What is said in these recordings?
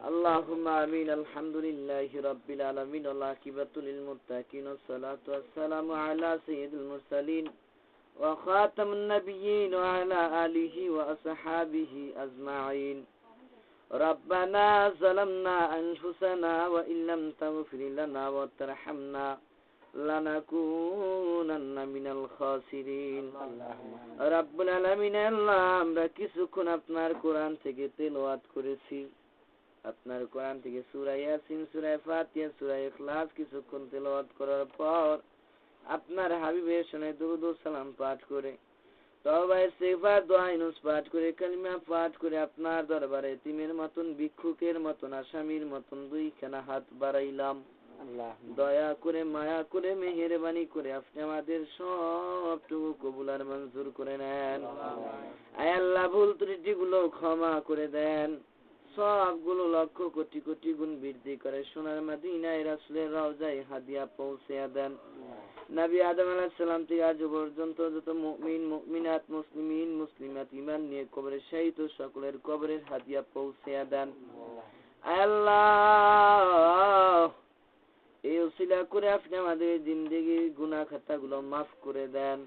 اللهم آمين الحمد لله رب العالمين والعاقبة للمتقين والصلاة والسلام على سيد المرسلين وخاتم النبيين وعلى آله وأصحابه أجمعين ربنا ظلمنا أنفسنا وإن لم تغفر لنا وترحمنا لنكونن من الخاسرين রব্বুল আলামিন আল্লাহ আমরা কিছুক্ষণ আপনার কোরআন থেকে তেলাওয়াত করেছি আপনার কোরআন থেকে সূরা ইয়াসিন সূরা ফাতিহা সূরা ইখলাস কিছুক্ষণ তেলাওয়াত করার পর আপনার হাবিবের শুনে দুরুদ সালাম পাঠ করে তওবা ইস্তিগফার দোয়া ইনুস পাঠ করে কালিমা পাঠ করে আপনার দরবারে তিমের মতন ভিক্ষুকের মতন আসামির মতন দুইখানা হাত বাড়াইলাম। দয়া করে মায়া করে মেহেরবানি করে আপনি আমাদের সবটুকু কবুল আর মঞ্জুর করে নেন। আয় আল্লাহ ভুল ত্রুটি গুলো ক্ষমা করে দেন। সবগুলো লক্ষ কোটি কোটি গুণ বৃদ্ধি করে। সোনার মাদিনায় রাসুলের রওজায় হাদিয়া পৌঁছে দেন। নবী আদম থেকে আজ পর্যন্ত যত মুমিন, মুমিনাত, মুসলিমিন, মুসলিমাত ঈমান নিয়ে কবরে সকলের কবরের হাদিয়া পৌঁছে দেন। আল্লাহ! এই ওসিলা করে আপনি আমাদের জিন্দগির গুনাহ খাতাগুলো মাফ করে দেন।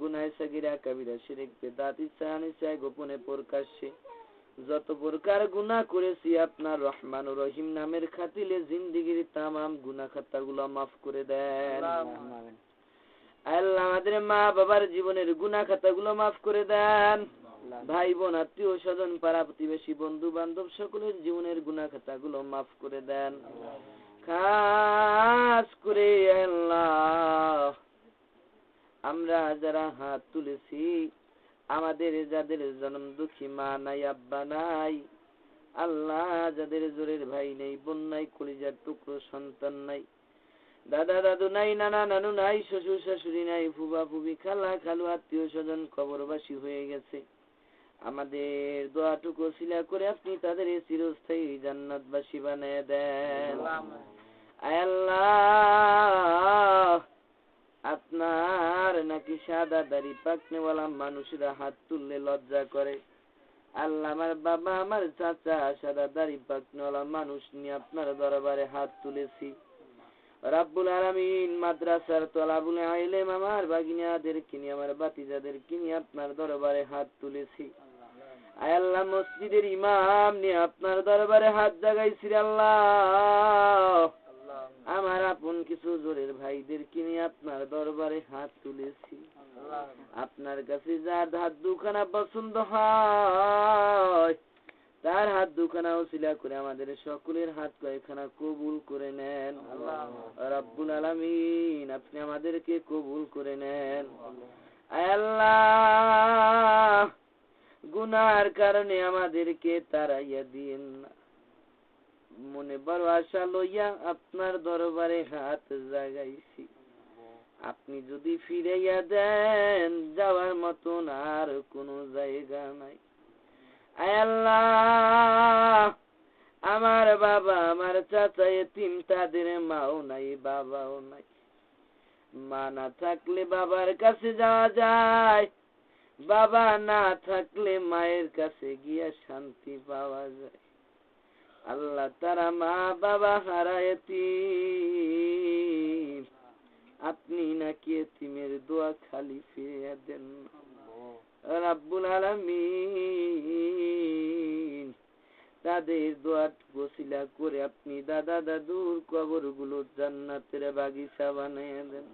গুনায় সাগিরা, কাবিরা, শিরিক, বেদাত, ইচ্ছা অনিচ্ছায় গোপনে প্রকাশ্যে যত প্রকার গুনাহ করেছি আপনার রহমান রহিম নামের খাতিলে জিন্দগির তামাম গুনাহ খাতাগুলো মাফ করে দেন। আল্লাহ। আমাদের মা বাবার জীবনের গুনাহ খাতাগুলো মাফ করে দেন। ভাই বোন আত্মীয় স্বজন পাড়া প্রতিবেশী বন্ধু বান্ধব সকলের জীবনের গুনাহ খাতাগুলো মাফ করে দেন। খাস করে আল্লাহ। আমরা যারা হাত তুলেছি আমাদের যাদের জন্ম দুঃখী মা নাই আব্বা নাই আল্লাহ যাদের জোরের ভাই নেই বোন নাই কলিজার টুকরো সন্তান নাই দাদা দাদু নাই নানা নানু নাই শ্বশুর শাশুড়ি নাই ফুবা ফুবি খালা খালু আত্মীয় স্বজন কবরবাসী হয়ে গেছে। আমাদের দোয়াটুকু শিলা করে আপনি তাদের চিরস্থায়ী জান্নাতবাসী বানিয়ে দেন। আল্লাহ। আপনার নাকি সাদা দাড়ি পাকনেওয়ালা মানুষরা হাত তুললে লজ্জা করে। আল্লাহ আমার বাবা, আমার চাচা, সাদা দাড়ি পাকনেওয়ালা মানুষ নিয়ে আপনার দরবারে হাত তুলেছি। রাব্বুল আলামিন মাদ্রাসার তলাবুল আইলেম আমার বাগিনাদের কিনে আমার বাতিজাদের কিনে আপনার দরবারে হাত তুলেছি। আয় আল্লাহ, মসজিদের ইমাম নিয়ে আপনার দরবারে হাত জাগাইছি আল্লাহ। আমার আপন কিছু জোরের ভাইদের কিনে আপনার দরবারে হাত তুলেছি। আপনার কাছে যার হাত দুখানা পছন্দ হয়, তার হাত দুখানা ওসিলা করে আমাদের সকলের হাত কয়েকখানা কবুল করে নেন। রব্বুল আলামিন, আপনি আমাদেরকে কবুল করে নেন। আল্লাহ, গুনার কারণে আমাদেরকে তাড়াইয়া দিন না। মনে বড় আশা লইয়া আপনার দরবারে হাত জাগাইছি। আপনি যদি ফিরাইয়া দেন, যাওয়ার মতন আর কোনো জায়গা নাই। আল্লাহ, আমার বাবা, আমার চাচা এতিম, তাদের মাও নাই, বাবাও নাই। মা না থাকলে বাবার কাছে যাওয়া যায়, বাবা না থাকলে মায়ের কাছে গিয়া শান্তি পাওয়া যায়। আল্লাহ তারা মা বাবা হারায়তি। আপনি নাকি এতিমের দোয়া খালি ফিরিয়ে দেন। রাব্বুল আলামিন। তাদের দোয়া বসিলা করে আপনি দাদা দাদুর কবরগুলো জান্নাতের বাগিচা বানিয়ে দেন।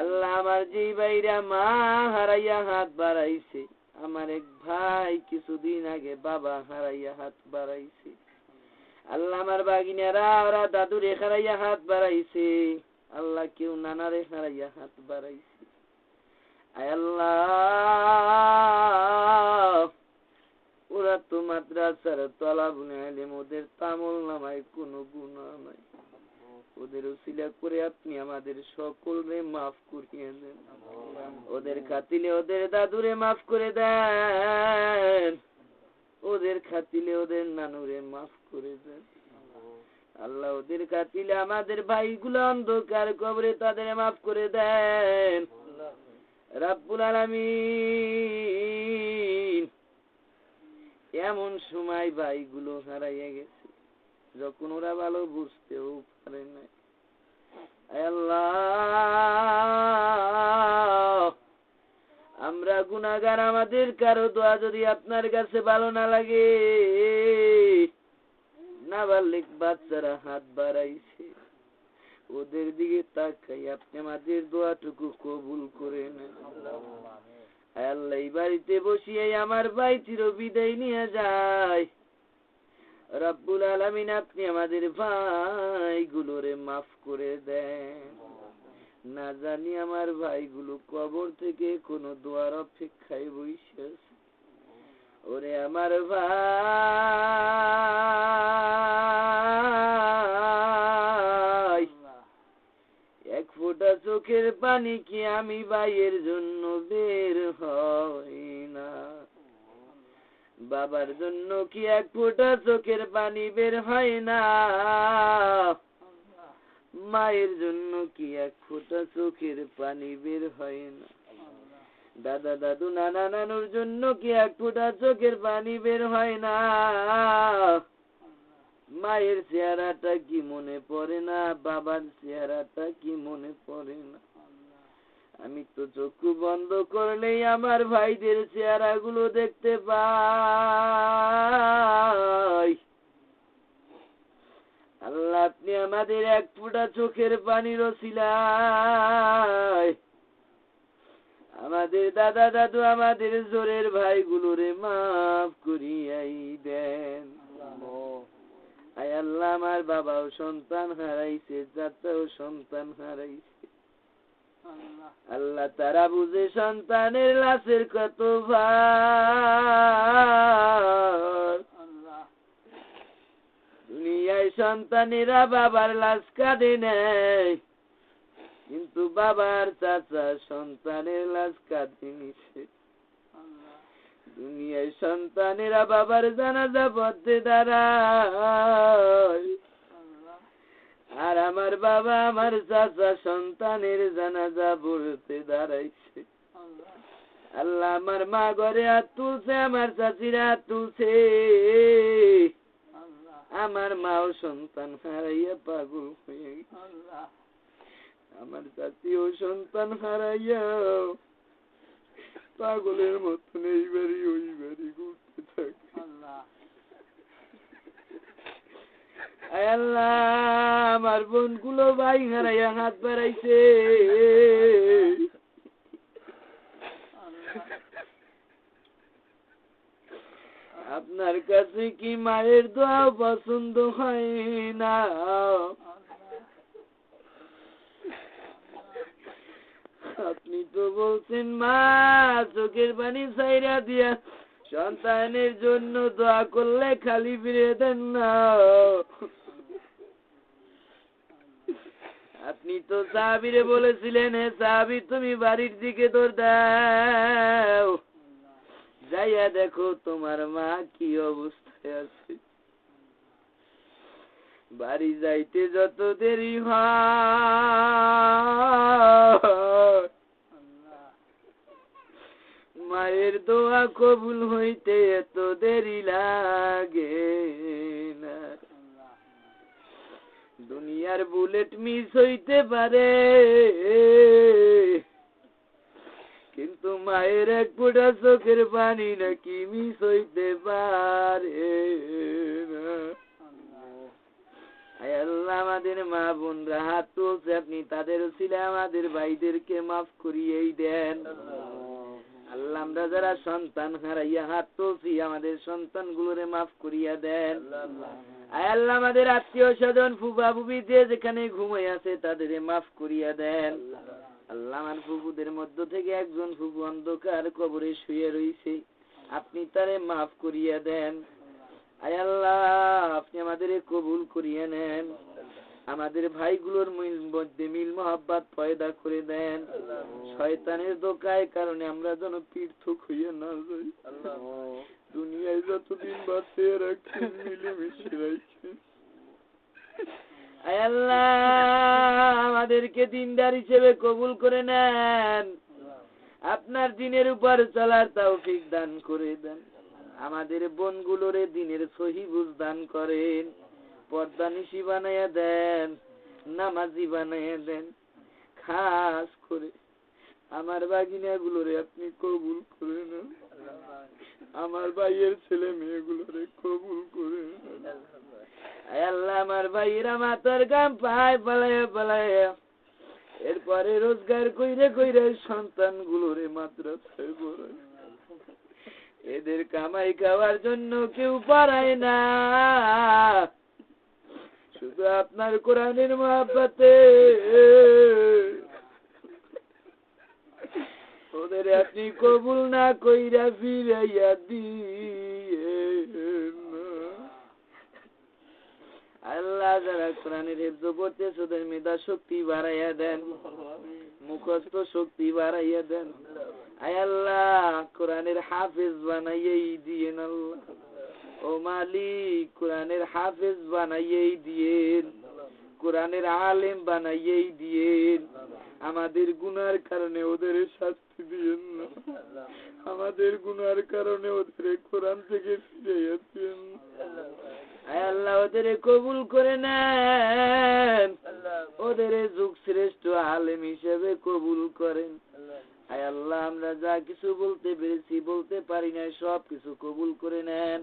আল্লাহ আমার যেই ভাইরা মা হারাইয়া হাত বাড়াইছে, আমার এক ভাই কিছুদিন আগে বাবা হারাইয়া হাত বাড়াইছে। আল্লাহ আমার বাগিনারা, ওরা দাদু রেখারাইয়া হাত বাড়াইছে। আল্লাহ কেউ নানা রেখারাইয়া হাত বাড়াইছে। আয় আল্লাহ, ওরা তো মাদ্রাসার তলা বুনে আলেম, ওদের তামল নামায় কোনো গুণা নাই। ওদের উসিলা করে আপনি আমাদের সকলরে মাফ করিয়ে দেন। ওদের খাতিলে ওদের দাদুরে মাফ করে দেন। ওদের খাতিলে ওদের নানুরে মাফ করে দেন। আল্লাহ ওদের খাতিলে আমাদের ভাইগুলো অন্ধকার কবরে তাদের মাফ করে দেন। রাব্বুল আলামিন। এমন সময় ভাইগুলো হারাইয়া গেছে। যখন ওরা ভালো বুঝতেও পারে না আল্লাহ। গুনাগার আমাদের, কারও দোয়া যদি আপনার কাছে ভালো না লাগে না বাল্লিক বাচ্চারা হাত বাড়াইছে। ওদের দিকে তাকাই, আপনি আমাদের দোয়াটুকু কবুল করে নেন। আল্লাহ বাড়িতে বসিয়ে আমার ভাই চির বিদায় নিয়ে যায়। রব্বুল আলামিন, আপনি আমাদের ভাইগুলোরে মাফ করে দেন। না জানি আমার ভাইগুলো কবর থেকে কোনো দোয়ার অপেক্ষায় বসে ওরে আমার ভাই, এক ফোঁটা চোখের পানি কি আমি ভাইয়ের জন্য বের হয় না? বাবার জন্য কি এক ফোঁটা চোখের পানি বের হয় না? মায়ের জন্য কি এক ফোঁটা চোখের পানি বের হয় না? দাদা, দাদু, নানা, নানুর জন্য কি এক ফোঁটা চোখের পানি বের হয় না? মায়ের চেহারাটা কি মনে পড়ে না? বাবার চেহারাটা কি মনে পড়ে না? আমি তো চক্ষু বন্ধ করলেই আমার ভাইদের চেহারা গুলো দেখতে পাই। আল্লাহ, আপনি আমাদের এক ফোঁটা চোখের পানির ওসিলায় আমাদের দাদা দাদু, আমাদের জোরের ভাইগুলোরে মাফ করিয়াই দেন। আয় আল্লাহ, আমার বাবাও সন্তান হারাইছে, চাচাও সন্তান হারাইছে। আল্লাহ তারা বুঝে সন্তানের লাশের কত ভার। দুনিয়ায় সন্তানেরা বাবার লাশ কাঁদে নেয় কিন্তু বাবার চাচা সন্তানের লাশ কাঁদে নিছে দুনিয়ায় সন্তানেরা বাবার জানাজা পথে দাঁড়ায়। আর আমার বাবা, আমার চাচা সন্তানের জানাজা পড়তে দাঁড়াইছে। আল্লাহ আমার মা ঘরে হাত তুলছে, আমার চাচিরা হাত তুলছে। আমার মাও সন্তান হারাইয়া পাগল হয়ে। আমার চাচিও সন্তান হারাইয়া পাগলের মতন এই বাড়ি ওই বাড়ি ঘুরতে থাকে। আল্লাহ। আমার বোনগুলো ভাই হারাইয়া হাত বাড়াইছে। আপনার কাছে কি মায়ের দোয়া পছন্দ হয় না? আপনি তো বলছেন মা, চোখের পানি সাইরা দিয়া সন্তানের জন্য দোয়া করলে খালি ফিরে দেন না। আপনি তো সাহাবিরে বলেছিলেন, হে সাহাবি, তুমি বাড়ির দিকে দৌড় দাও। যাইয়া দেখো তোমার মা কি অবস্থায় আছে। বাড়ি যাইতে যত দেরি মায়ের দোয়া কবুল হইতে এত দেরি লাগে দুনিয়ার বুলেট মিস হইতে পারে। কিন্তু মায়ের এক ফোঁটা চোখের পানি নাকি মিস হইতে পারে আমাদের মা বোনরা হাত তুলছে, আপনি তাদের ছিল আমাদের ভাইদেরকে মাফ করিয়েই দেন। আল্লাহ, আমরা যারা সন্তান হারাইয়া হাত তুলছি, আমাদের সন্তান গুলোরে মাফ করিয়া দেন। আল্লাহ, আমাদের আত্মীয় স্বজন ফুবা ফুবি যে যেখানে ঘুমাই আছে তাদের মাফ করিয়া দেন। আল্লাহ আমার ফুফুদের মধ্য থেকে একজন ফুফু অন্ধকার কবরে শুয়ে রইছে। আপনি তারে মাফ করিয়া দেন। আয় আল্লাহ, আপনি আমাদের কবুল করিয়ে নেন। আমাদের ভাইগুলোর মধ্যে মিল মহাব্বাত পয়দা করে দেন। শয়তানের দোকায় কারণে আমরা যেন পৃথক হইয়া না যাই। দুনিয়ায় যতদিন বাঁচে রাখছেন মিলেমিশে রাখছেন আয় আল্লাহ আমাদেরকে দিনদার হিসেবে কবুল করে নেন। আপনার দিনের উপর চলার তৌফিক দান করে দেন। আমাদের বোনগুলোরে দিনের সহি দান করেন। পর্দা নিশি বানাইয়া দেন, নামাজি বানাইয়া দেন। খাস করে আমার বাগিনা গুলোরে আপনি কবুল করে নেন। আমার ভাইয়ের ছেলে মেয়েগুলোরে কবুল করে নেন। আমার ভাইয়েরা মাথার গাম পায় পালাইয়া পালাইয়া এরপরে রোজগার কইরে কইরে সন্তান গুলোরে পড়ায় এদের কামাই খাওয়ার জন্য কেউ পারায় না। শুধু আপনার কোরআনের মহাব্বাতে। ওদের আপনি কবুল না কইরা ফিরাইয়া দিয়ে কোরআনের হেফজ করতেছে ওদের মেধা শক্তি বাড়াইয়া দেন। মুখস্থ শক্তি বাড়াইয়া দেন। আয় আল্লাহ, কোরআনের হাফেজ বানাইয়েই দিয়েন আল্লাহ। ও মালিক, কোরআনের হাফেজ বানাইয়েই দিয়েন। কোরআনের আলেম বানাইয়েই দিয়েন। আমাদের গুনার কারণে ওদের শাস্তি দিয়েন আমাদের গুনার কারণে ওদের কোরআন থেকে ফিরে দিয়েন আল্লাহ ওদের কবুল করে নেন। ওদের যুগ শ্রেষ্ঠ আলেম হিসেবে কবুল করেন। আয় আল্লাহ, আমরা যা কিছু বলতে পেরেছি, বলতে পারি না সব কিছু কবুল করে নেন।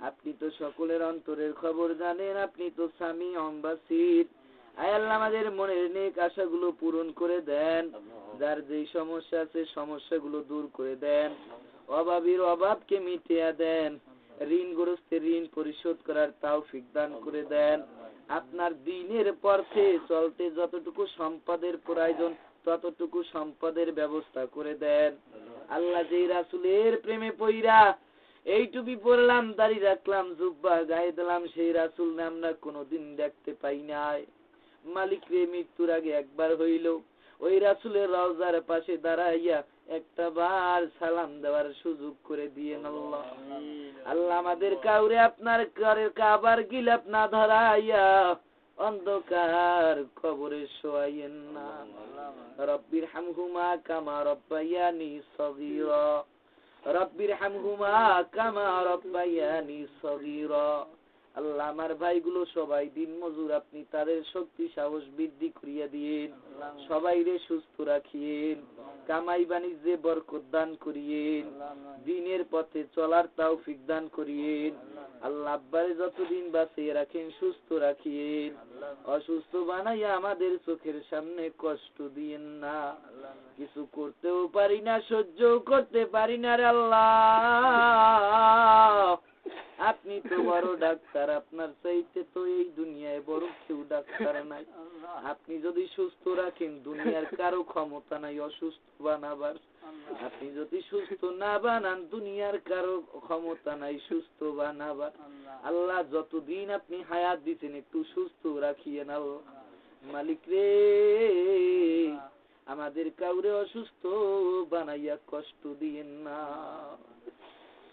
আপনি তো সকলের অন্তরের খবর জানেন, আপনি তো স্বামী, অম্বাসির। আয় আল্লাহ, আমাদের মনের নেক আশাগুলো পূরণ করে দেন। যার যেই সমস্যা আছে, সমস্যাগুলো দূর করে দেন। অভাবীর অভাবকে মিটিয়ে দেন। ঋণগ্রস্তের ঋণ পরিশোধ করার তৌফিক দান করে দেন। আপনার দিনের পথে চলতে যতটুকু সম্পদের প্রয়োজন, ততটুকু সম্পদের ব্যবস্থা করে দেন। আল্লাহ যেই রাসুলের প্রেমে পইরা এই টুপি পরলাম দাড়ি রাখলাম, জুব্বা গায়ে দিলাম, সেই রাসুল না আমরা কোনোদিন দেখতে পাই নাই। মালিক রে মৃত্যুর আগে একবার হইল। ওই রাসুলের রওজার পাশে দাঁড়াইয়া একটা বার সালাম দেওয়ার সুযোগ করে দিয়েন আল্লাহ। আল্লাহ। আমাদের কাউরে আপনার ঘরের কাবার গিলাপ না ধরাইয়া অন্ধকার কবরে শোয়াইয়েন না। রব্বির হামহুমা কামা রব্বাইয়ানি সগীরা। রব্বির হামহুমা কামা রব্বাইয়ানি সগীরা। আল্লাহ আমার ভাইগুলো সবাই দিন মজুর আপনি তাদের শক্তি সাহস বৃদ্ধি করিয়া দিন সবাই রে সুস্থ রাখিয়েন। কামাই বাণিজ্যে বরকত দান করিয়েন। দিনের পথে চলার তাও দান করিয়েন। আল্লাহ। আব্বারে যতদিন বাঁচিয়ে রাখেন সুস্থ রাখিয়েন। অসুস্থ বানাইয়া আমাদের চোখের সামনে কষ্ট দিয়েন না। কিছু করতেও পারি না সহ্যও করতে পারি না রে আল্লাহ। আপনি তো বড় ডাক্তার আপনার চাইতে তো এই দুনিয়ায় বড় কেউ ডাক্তার নাই। আপনি যদি সুস্থ রাখেন দুনিয়ার কারও ক্ষমতা নাই অসুস্থ বানাবার। আপনি যদি সুস্থ না বানান দুনিয়ার কারও ক্ষমতা নাই সুস্থ বানাবার। আল্লাহ। যতদিন আপনি হায়াত দিচ্ছেন একটু সুস্থ রাখিয়েন আল্লাহ। মালিক রে আমাদের কাউরে অসুস্থ বানাইয়া কষ্ট দিয়েন না।